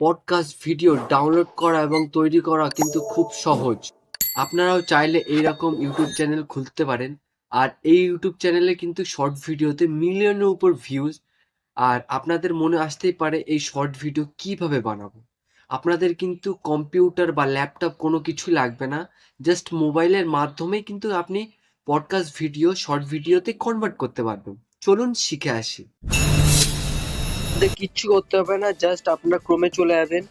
Podcast video download করা এবং তৈরি করা কিন্তু খুব সহজ। আপনারাও চাইলে এইরকম ইউটিউব চ্যানেল খুলতে পারেন। আর এই ইউটিউব চ্যানেলে কিন্তু শর্ট ভিডিওতে মিলিয়নের উপর ভিউজ আর আপনাদের মনে আসতেই পারে এই শর্ট ভিডিও কীভাবে বানাবো? আপনাদের কিন্তু কম্পিউটার বা ল্যাপটপ কোনো কিছু লাগবে না। জাস্ট মোবাইলের মাধ্যমেই কিন্তু আপনি পডকাস্ট ভিডিও শর্ট ভিডিওতে কনভার্ট করতে পারবেন। চলুন শিখে আসি। কিচ্ছু করতে হবে না জাস্ট আপনারা ক্রোমে চলে যাবেন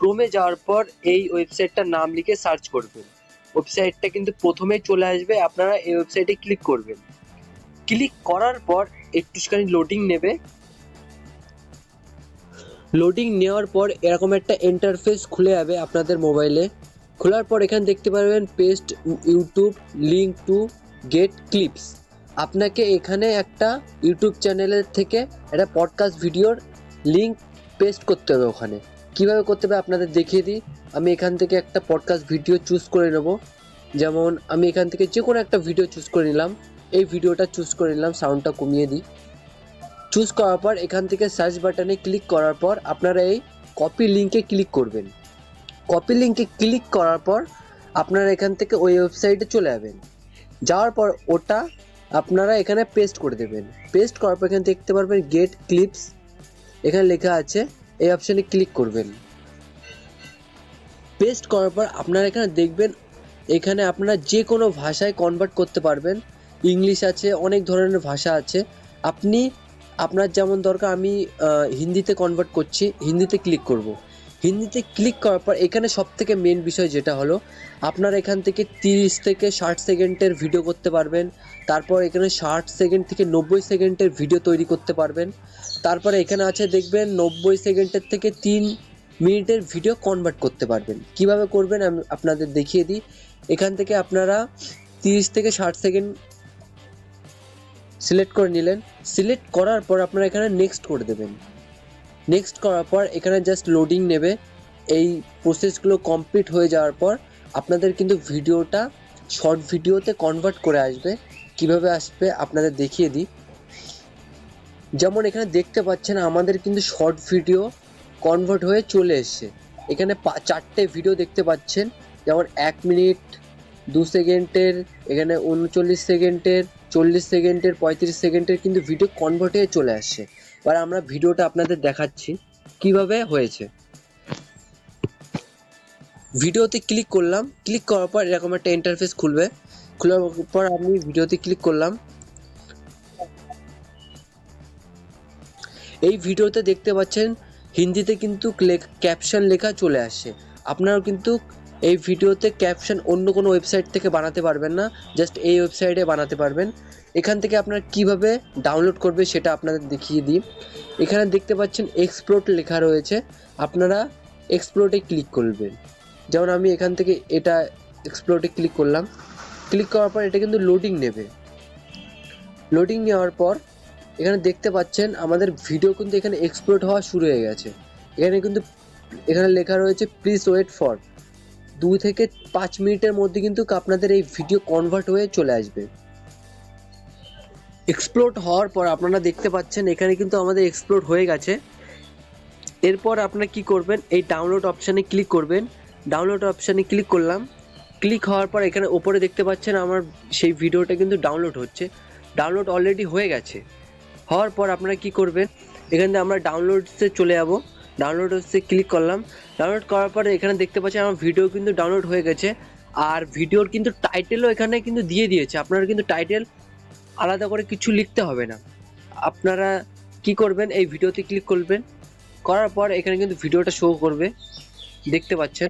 ক্রোমে যাওয়ার পর এই ওয়েবসাইটটার নাম লিখে সার্চ করবেন। ওয়েবসাইটটা কিন্তু প্রথমেই চলে আসবে, আপনারা এই ওয়েবসাইটে ক্লিক করবেন। ক্লিক করার পর একটুখানি লোডিং নেবে। লোডিং নেওয়ার পর এরকম একটা ইন্টারফেস খুলে যাবে আপনাদের মোবাইলে খোলার পর এখানে দেখতে পারবেন paste YouTube link to get clips আপনাকে এখানে একটা ইউটিউব চ্যানেলের থেকে একটা পডকাস্ট ভিডিওর লিঙ্ক পেস্ট করতে হবে ওখানে। কীভাবে করতে হবে আপনাদের দেখিয়ে দিই। আমি এখান থেকে একটা পডকাস্ট ভিডিও চুজ করে নেব। যেমন আমি এখান থেকে যে কোনো একটা ভিডিও চুজ করে নিলাম। এই ভিডিওটা চুজ করে নিলাম সাউন্ডটা কমিয়ে দিই। চুজ করার পর এখান থেকে সার্চ বাটনে ক্লিক করার পর আপনারা এই কপি লিঙ্কে ক্লিক করবেন। কপি লিঙ্কে ক্লিক করার পর আপনারা এখান থেকে ওই ওয়েবসাইটে চলে যাবেন। যাওয়ার পর ওটা আপনারা এখানে পেস্ট করে দেবেন। পেস্ট করার পর এখানে দেখতে পারবেন গেট ক্লিপস এখানে লেখা আছে, এই অপশানে ক্লিক করবেন। পেস্ট করার পর আপনারা এখানে দেখবেন, এখানে আপনারা যে কোনো ভাষায় কনভার্ট করতে পারবেন। ইংলিশ আছে, অনেক ধরনের ভাষা আছে। আপনি, আপনার যেমন দরকার, আমি হিন্দিতে কনভার্ট করছি, হিন্দিতে ক্লিক করব। হিন্দিতে ক্লিক করার পর এখানে সব থেকে মেন বিষয় যেটা হলো, আপনারা এখান থেকে তিরিশ থেকে ষাট সেকেন্ডের ভিডিও করতে পারবেন, তারপর এখানে ষাট সেকেন্ড থেকে নব্বই সেকেন্ডের ভিডিও তৈরি করতে পারবেন, তারপরে এখানে আছে দেখবেন নব্বই সেকেন্ডের থেকে তিন মিনিটের ভিডিও কনভার্ট করতে পারবেন। কীভাবে করবেন আমি আপনাদের দেখিয়ে দিই। এখান থেকে আপনারা তিরিশ থেকে ষাট সেকেন্ড সিলেক্ট করে নিলেন। সিলেক্ট করার পর আপনারা এখানে নেক্সট করে দেবেন। নেক্সট করার পর এখানে জাস্ট লোডিং নেবে। এই প্রসেসগুলো কমপ্লিট হয়ে যাওয়ার পর আপনাদের কিন্তু ভিডিওটা শর্ট ভিডিওতে কনভার্ট করে আসবে। কীভাবে আসবে আপনাদের দেখিয়ে দিই। যেমন এখানে দেখতে পাচ্ছেন আমাদের কিন্তু শর্ট ভিডিও কনভার্ট হয়ে চলে এসছে। এখানে চারটে ভিডিও দেখতে পাচ্ছেন। যেমন এক মিনিট দু সেকেন্ডের, এখানে উনচল্লিশ সেকেন্ডের, চল্লিশ সেকেন্ডের, পঁয়ত্রিশ সেকেন্ডের কিন্তু ভিডিও কনভার্ট হয়ে চলে আসছে। এবার আমরা ভিডিওটা আপনাদের দেখাচ্ছি কীভাবে হয়েছে। ভিডিওতে ক্লিক করলাম, ক্লিক করার পর এরকম একটা ইন্টারফেস খুলবে। খোলার পর আমি ভিডিওতে ক্লিক করলাম। এই ভিডিওতে দেখতে পাচ্ছেন, হিন্দিতে কিন্তু ক্যাপশন লেখা চলে আসছে। আপনারাও কিন্তু এই ভিডিওতে ক্যাপশন অন্য কোনো ওয়েবসাইট থেকে বানাতে পারবেন না জাস্ট এই ওয়েবসাইটে বানাতে পারবেন। এখান থেকে আপনারা কীভাবে ডাউনলোড করবে সেটা আপনাদের দেখিয়ে দিই। এখানে দেখতে পাচ্ছেন এক্সপ্লোর্ট লেখা রয়েছে। আপনারা এক্সপ্লোর্টে ক্লিক করবেন। যেমন আমি এখান থেকে এটা এক্সপ্লোর্টে ক্লিক করলাম। ক্লিক করার পর এটা কিন্তু লোডিং নেবে। লোডিং নেওয়ার পর এখানে দেখতে পাচ্ছেন আমাদের ভিডিও কিন্তু এখানে এক্সপ্লোর্ট হওয়া শুরু হয়ে গেছে। এখানে কিন্তু এখানে লেখা রয়েছে প্লিজ ওয়েট ফর দুই থেকে পাঁচ মিনিটের মধ্যে কিন্তু আপনাদের এই ভিডিও কনভার্ট হয়ে চলে আসবে। এক্সপ্লোর্ট হওয়ার পর আপনারা দেখতে পাচ্ছেন, এখানে কিন্তু আমাদের এক্সপ্লোর্ট হয়ে গেছে। এরপর আপনারা কি করবেন, এই ডাউনলোড অপশানে ক্লিক করবেন। ডাউনলোড অপশানে ক্লিক করলাম। ক্লিক হওয়ার পর এখানে ওপরে দেখতে পাচ্ছেন আমার সেই ভিডিওটা কিন্তু ডাউনলোড হচ্ছে। ডাউনলোড অলরেডি হয়ে গেছে। হওয়ার পর আপনারা কি করবেন, এখান থেকে আমরা ডাউনলোডসে চলে যাব। হচ্ছে ক্লিক করলাম। ডাউনলোড করার পরে এখানে দেখতে পাচ্ছেন আমার ভিডিও কিন্তু ডাউনলোড হয়ে গেছে। আর ভিডিওর কিন্তু টাইটেলও এখানে কিন্তু দিয়ে দিয়েছে। আপনারা কিন্তু টাইটেল আলাদা করে কিছু লিখতে হবে না। আপনারা কি করবেন, এই ভিডিওতে ক্লিক করবেন। করার পর এখানে কিন্তু ভিডিওটা শো করবে। দেখতে পাচ্ছেন।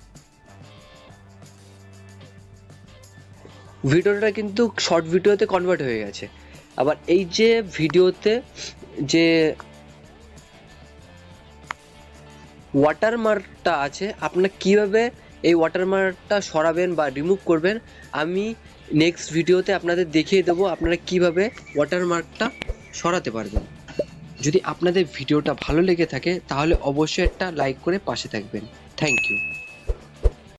ভিডিওটা কিন্তু শর্ট ভিডিওতে কনভার্ট হয়ে গেছে। আবার এই যে ভিডিওতে যে ওয়াটারমার্কটা আছে, আপনারা কীভাবে এই ওয়াটারমার্কটা সরাবেন বা রিমুভ করবেন, আমি নেক্সট ভিডিওতে আপনাদের দেখিয়ে দেবো আপনারা কীভাবে ওয়াটারমার্কটা সরাতে পারবেন। যদি আপনাদের ভিডিওটা ভালো লেগে থাকে, তাহলে অবশ্যই একটা লাইক করে পাশে থাকবেন। Thank you